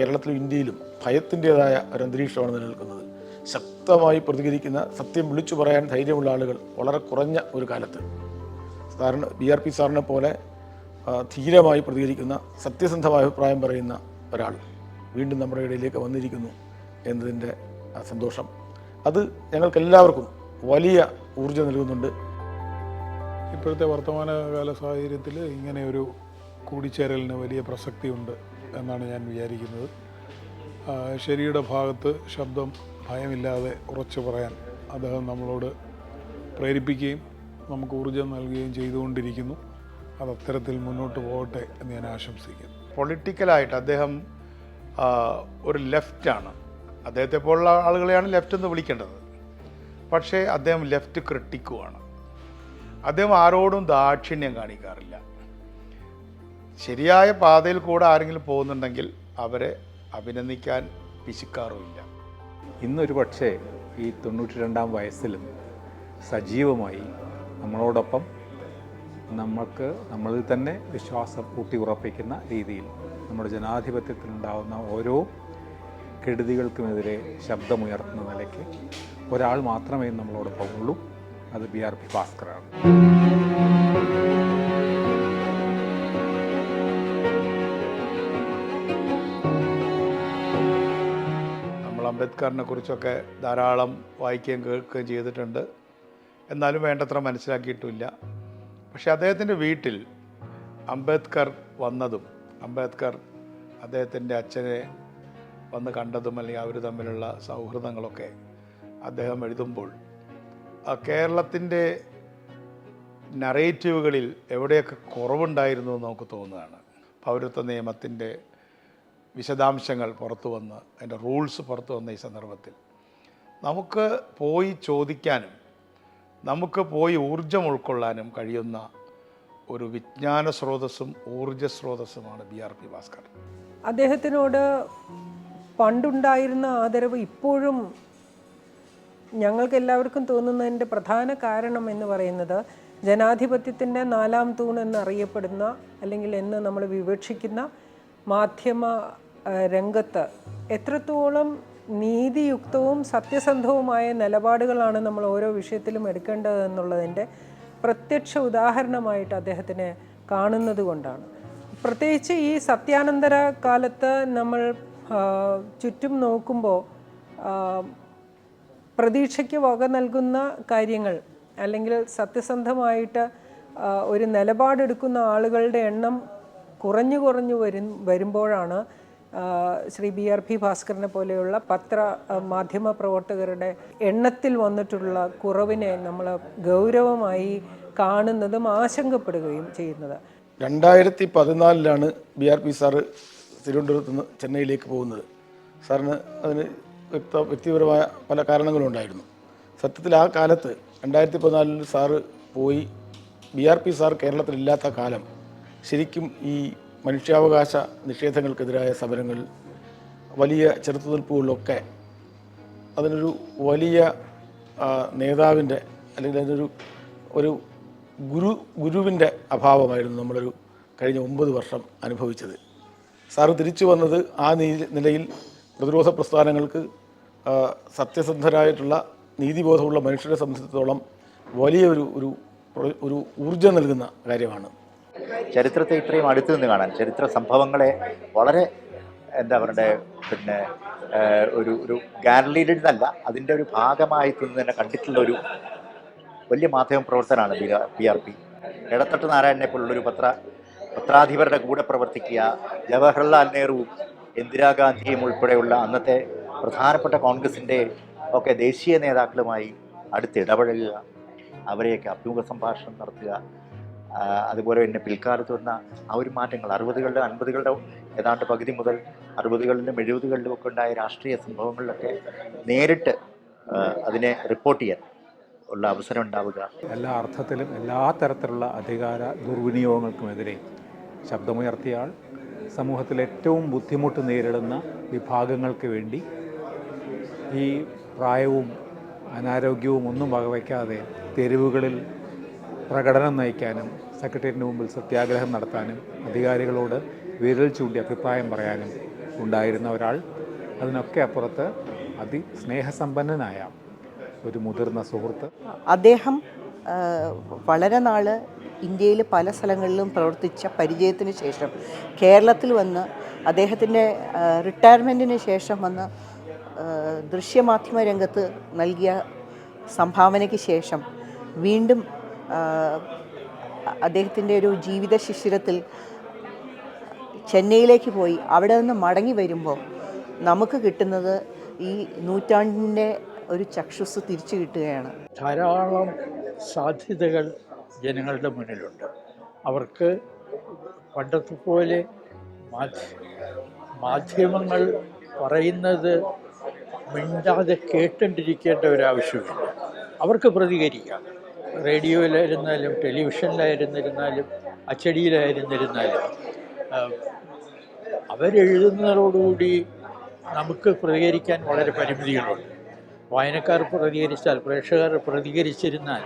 കേരളത്തിലും ഇന്ത്യയിലും ഭയത്തിന്റെതായ ഒരു അന്തരീക്ഷമാണ് നിലനിൽക്കുന്നത്. ശക്തമായി പ്രതികരിക്കുന്ന സത്യം വിളിച്ചു പറയാൻ ധൈര്യമുള്ള ആളുകൾ വളരെ കുറഞ്ഞ ഒരു കാലത്ത്. സാറിന് ബി ആർ പി സാറിനെ പോലെ ധീരമായി പ്രതികരിക്കുന്ന സത്യസന്ധമായ അഭിപ്രായം പറയുന്ന ഒരാൾ വീണ്ടും നമ്മുടെ ഇടയിലേക്ക് വന്നിരിക്കുന്നു എന്നതിന്റെ സന്തോഷം. അത് ഞങ്ങൾക്കെല്ലാവർക്കും വലിയ ഊർജം നൽകുന്നുണ്ട്. ഇപ്പോഴത്തെ വർത്തമാനകാല സാഹചര്യത്തിൽ ഇങ്ങനെ ഒരു കൂടിച്ചേരലിന് വലിയ പ്രസക്തിയുണ്ട്. എന്നാണ് ഞാൻ വിചാരിക്കുന്നത്. ശരിയുടെ ഭാഗത്ത് ശബ്ദം ഭയമില്ലാതെ ഉറച്ചു പറയാൻ അദ്ദേഹം നമ്മളോട് പ്രേരിപ്പിക്കുകയും നമുക്ക് ഊർജം നൽകുകയും ചെയ്തുകൊണ്ടിരിക്കുന്നു. അത് അത്തരത്തിൽ മുന്നോട്ട് പോകട്ടെ എന്ന് ഞാൻ ആശംസിക്കുന്നു. പൊളിറ്റിക്കലായിട്ട് അദ്ദേഹം ഒരു ലെഫ്റ്റാണ്. അദ്ദേഹത്തെ പോലുള്ള ആളുകളെയാണ് ലെഫ്റ്റ് എന്ന് വിളിക്കേണ്ടത്. പക്ഷേ അദ്ദേഹം ലെഫ്റ്റ് ക്രിട്ടിക്കുവാണ്. അദ്ദേഹം ആരോടും ദാക്ഷിണ്യം കാണിക്കാറില്ല. ശരിയായ പാതയിൽ കൂടെ ആരെങ്കിലും പോകുന്നുണ്ടെങ്കിൽ അവരെ അഭിനന്ദിക്കാൻ പിശുക്കാറുമില്ല. ഇന്നൊരു പക്ഷേ ഈ തൊണ്ണൂറ്റി രണ്ടാം വയസ്സിലും സജീവമായി നമ്മളോടൊപ്പം നമുക്ക് നമ്മളിൽ തന്നെ വിശ്വാസം കൂട്ടി ഉറപ്പിക്കുന്ന രീതിയിൽ നമ്മുടെ ജനാധിപത്യത്തിലുണ്ടാകുന്ന ഓരോ കെടുതികൾക്കുമെതിരെ ശബ്ദമുയർത്തുന്ന നിലയ്ക്ക് ഒരാൾ മാത്രമേ നമ്മളോടൊപ്പം ഉള്ളൂ. അത് ബി ആർ പി ഭാസ്കറാണ്. അംബേദ്കറിനെ കുറിച്ചൊക്കെ ധാരാളം വായിക്കുകയും കേൾക്കുകയും ചെയ്തിട്ടുണ്ട്. എന്നാലും വേണ്ടത്ര മനസ്സിലാക്കിയിട്ടില്ല പക്ഷേ അദ്ദേഹത്തിന്റെ വീട്ടിൽ അംബേദ്കർ വന്നതും അംബേദ്കർ അദ്ദേഹത്തിന്റെ അച്ഛനെ വന്ന് കണ്ടതും അല്ലെങ്കിൽ അവർ തമ്മിലുള്ള സൗഹൃദങ്ങളൊക്കെ അദ്ദേഹം എഴുതുമ്പോൾ കേരളത്തിന്റെ നറേറ്റീവുകളിൽ എവിടെയൊക്കെ കുറവുണ്ടായിരുന്നു എന്ന് നമുക്ക് തോന്നുകയാണ്. പൗരത്വ നിയമത്തിന്റെ വിശദാംശങ്ങൾ പുറത്തു വന്ന് അതിന്റെ റൂൾസ് പുറത്തു വന്ന ഈ സന്ദർഭത്തിൽ. നമുക്ക് പോയി ചോദിക്കാനും നമുക്ക് പോയി ഊർജം ഉൾക്കൊള്ളാനും കഴിയുന്ന ഒരു വിജ്ഞാന സ്രോതസ്സും ഊർജ സ്രോതസ്സുമാണ് ബി ആർ പി ഭാസ്കർ. അദ്ദേഹത്തിനോട് പണ്ടുണ്ടായിരുന്ന ആദരവ് ഇപ്പോഴും ഞങ്ങൾക്ക് എല്ലാവർക്കും തോന്നുന്നതിന്റെ പ്രധാന കാരണം എന്ന് പറയുന്നത് ജനാധിപത്യത്തിന്റെ നാലാം തൂൺ എന്നറിയപ്പെടുന്ന അല്ലെങ്കിൽ എന്ന് നമ്മൾ വിവക്ഷിക്കുന്ന മാധ്യമ രംഗത്ത് എത്രത്തോളം നീതിയുക്തവും സത്യസന്ധവുമായ നിലപാടുകളാണ് നമ്മൾ ഓരോ വിഷയത്തിലും എടുക്കേണ്ടത് എന്നുള്ളതിന്റെ പ്രത്യക്ഷ ഉദാഹരണമായിട്ട് അദ്ദേഹത്തിനെ കാണുന്നത് കൊണ്ടാണ്. പ്രത്യേകിച്ച് ഈ സത്യാനന്തര കാലത്ത് നമ്മൾ ചുറ്റും നോക്കുമ്പോൾ പ്രതീക്ഷയ്ക്ക് വക നൽകുന്ന കാര്യങ്ങൾ അല്ലെങ്കിൽ സത്യസന്ധമായിട്ട് ഒരു നിലപാടെടുക്കുന്ന ആളുകളുടെ എണ്ണം കുറഞ്ഞു കുറഞ്ഞു വരും വരുമ്പോഴാണ് ശ്രീ ബി ആർ പി ഭാസ്കറിനെ പോലെയുള്ള പത്ര മാധ്യമ പ്രവർത്തകരുടെ എണ്ണത്തിൽ വന്നിട്ടുള്ള കുറവിനെ നമ്മൾ ഗൗരവമായി കാണുന്നതും ആശങ്കപ്പെടുകയും ചെയ്യുന്നത്. രണ്ടായിരത്തി പതിനാലിലാണ് ബി ആർ പി സാറ് തിരുവനന്തപുരത്ത് നിന്ന് ചെന്നൈയിലേക്ക് പോകുന്നത്. സാറിന് അതിന് വ്യക്ത വ്യക്തിപരമായ പല കാരണങ്ങളുണ്ടായിരുന്നു സത്യത്തിൽ ആ കാലത്ത് രണ്ടായിരത്തി പതിനാലിൽ സാറ് പോയി. ബി ആർ പി സാർ കേരളത്തിലില്ലാത്ത കാലം ശരിക്കും ഈ മനുഷ്യാവകാശ നിഷേധങ്ങൾക്കെതിരായ സമരങ്ങൾ വലിയ ചെറുത്തുനിൽപ്പുകളിലൊക്കെ അതിനൊരു വലിയ നേതാവിന്റെ അല്ലെങ്കിൽ അതിനൊരു ഒരു ഗുരു ഗുരുവിന്റെ അഭാവമായിരുന്നു നമ്മളൊരു കഴിഞ്ഞ ഒമ്പത് വർഷം അനുഭവിച്ചത്. സാറ് തിരിച്ചു വന്നത് ആ നിലയിൽ പ്രതിരോധ പ്രസ്ഥാനങ്ങൾക്ക് സത്യസന്ധരായിട്ടുള്ള നീതിബോധമുള്ള മനുഷ്യരെ സംബന്ധിച്ചിടത്തോളം വലിയൊരു ഒരു- ഒരു ഊർജം നൽകുന്ന കാര്യമാണ്. ചരിത്രത്തെ ഇത്രയും അടുത്തു നിന്ന് കാണാൻ ചരിത്ര സംഭവങ്ങളെ വളരെ എന്താ പറയണ്ടേ പിന്നെ ഒരു ഒരു ഗാലറിയിൽ നിന്നല്ല അതിന്റെ ഒരു ഭാഗമായി തന്നെ കണ്ടിട്ടുള്ള ഒരു വലിയ മാധ്യമ പ്രവർത്തനമാണ് ബി പി ആർ പി. ഇടത്തട്ട് നാരായണനെ പോലുള്ളൊരു പത്ര പത്രാധിപരുടെ കൂടെ പ്രവർത്തിക്കുക ജവഹർലാൽ നെഹ്റുവും ഇന്ദിരാഗാന്ധിയും ഉൾപ്പെടെയുള്ള അന്നത്തെ പ്രധാനപ്പെട്ട കോൺഗ്രസിന്റെ ഒക്കെ ദേശീയ നേതാക്കളുമായി അടുത്ത് ഇടപഴകുക അവരെയൊക്കെ അഭിമുഖ സംഭാഷണം നടത്തുക അതുപോലെ തന്നെ പിൽക്കാലത്ത് വന്ന ആ ഒരു മാറ്റങ്ങൾ അറുപതുകളുടെ അൻപതുകളുടെ ഏതാണ്ട് പകുതി മുതൽ അറുപതുകളിലും എഴുപതുകളിലും ഒക്കെ ഉണ്ടായ രാഷ്ട്രീയ സംഭവങ്ങളിലൊക്കെ നേരിട്ട് അതിനെ റിപ്പോർട്ട് ചെയ്യാൻ ഉള്ള അവസരം ഉണ്ടാവുക. എല്ലാ അർത്ഥത്തിലും എല്ലാ തരത്തിലുള്ള അധികാര ദുർവിനിയോഗങ്ങൾക്കുമെതിരെ ശബ്ദമുയർത്തിയാൾ സമൂഹത്തിൽ ഏറ്റവും ബുദ്ധിമുട്ട് നേരിടുന്ന വിഭാഗങ്ങൾക്ക് വേണ്ടി ഈ പ്രായവും അനാരോഗ്യവും ഒന്നും വകവയ്ക്കാതെ തെരുവുകളിൽ പ്രകടനം നയിക്കാനും സെക്രട്ടേറിയറ്റിന് മുമ്പിൽ സത്യാഗ്രഹം നടത്താനും അധികാരികളോട് വിരൽ ചൂണ്ടി അഭിപ്രായം പറയാനും ഉണ്ടായിരുന്ന ഒരാൾ അതിനൊക്കെ അപ്പുറത്ത് അതിസ്നേഹസമ്പന്നനായ ഒരു മുതിർന്ന സുഹൃത്ത്. അദ്ദേഹം വളരെ നാൾ ഇന്ത്യയിൽ പല സ്ഥലങ്ങളിലും പ്രവർത്തിച്ച പരിചയത്തിന് ശേഷം കേരളത്തിൽ വന്ന് അദ്ദേഹത്തിന്റെ റിട്ടയർമെന്റിന് ശേഷം വന്ന് ദൃശ്യമാധ്യമ രംഗത്ത് നൽകിയ സംഭാവനയ്ക്ക് ശേഷം വീണ്ടും അദ്ദേഹത്തിന്റെ ഒരു ജീവിത ശിശിരത്തിൽ ചെന്നൈയിലേക്ക് പോയി അവിടെ നിന്ന് മടങ്ങി വരുമ്പോൾ നമുക്ക് കിട്ടുന്നത് ഈ നൂറ്റാണ്ടിന്റെ ഒരു ചക്ഷുസ് തിരിച്ചു കിട്ടുകയാണ്. ധാരാളം സാധ്യതകൾ ജനങ്ങളുടെ മുന്നിലുണ്ട്. അവർക്ക് പണ്ടത്തെ പോലെ മാധ്യമങ്ങൾ പറയുന്നത് മിണ്ടാതെ കേട്ടുകൊണ്ടിരിക്കേണ്ട ഒരാവശ്യമില്ല അവർക്ക് പ്രതികരിക്കാം. റേഡിയോയിലായിരുന്നാലും ടെലിവിഷനിലായിരുന്നിരുന്നാലും അച്ചടിയിലായിരുന്നിരുന്നാലും അവരെഴുതുന്നതോടുകൂടി നമുക്ക് പ്രതികരിക്കാൻ വളരെ പരിമിതികളുണ്ട്. വായനക്കാർ പ്രതികരിച്ചാൽ പ്രേക്ഷകർ പ്രതികരിച്ചിരുന്നാൽ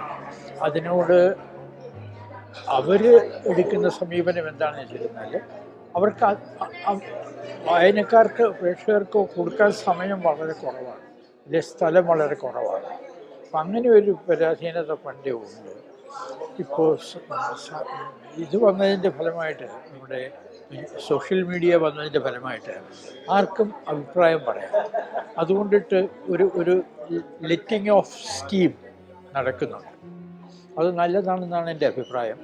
അതിനോട് അവർ എടുക്കുന്ന സമീപനം എന്താണെന്ന് വെച്ചിരുന്നാൽ അവർക്ക് വായനക്കാർക്ക് പ്രേക്ഷകർക്ക് കൊടുക്കാൻ സമയം വളരെ കുറവാണ്. അല്ലെ സ്ഥലം വളരെ കുറവാണ്. അപ്പം അങ്ങനെ ഒരു പരാധീനത പണ്ടേ ഉണ്ട്. ഇപ്പോൾ ഇത് വന്നതിന്റെ ഫലമായിട്ട് നമ്മുടെ സോഷ്യൽ മീഡിയ വന്നതിന്റെ ഫലമായിട്ട് ആർക്കും അഭിപ്രായം പറയാം. അതുകൊണ്ടിട്ട് ഒരു ഒരു ലെറ്റിംഗ് ഓഫ് സ്റ്റീം നടക്കുന്നുണ്ട്. അത് നല്ലതാണെന്നാണ് എന്റെ അഭിപ്രായം.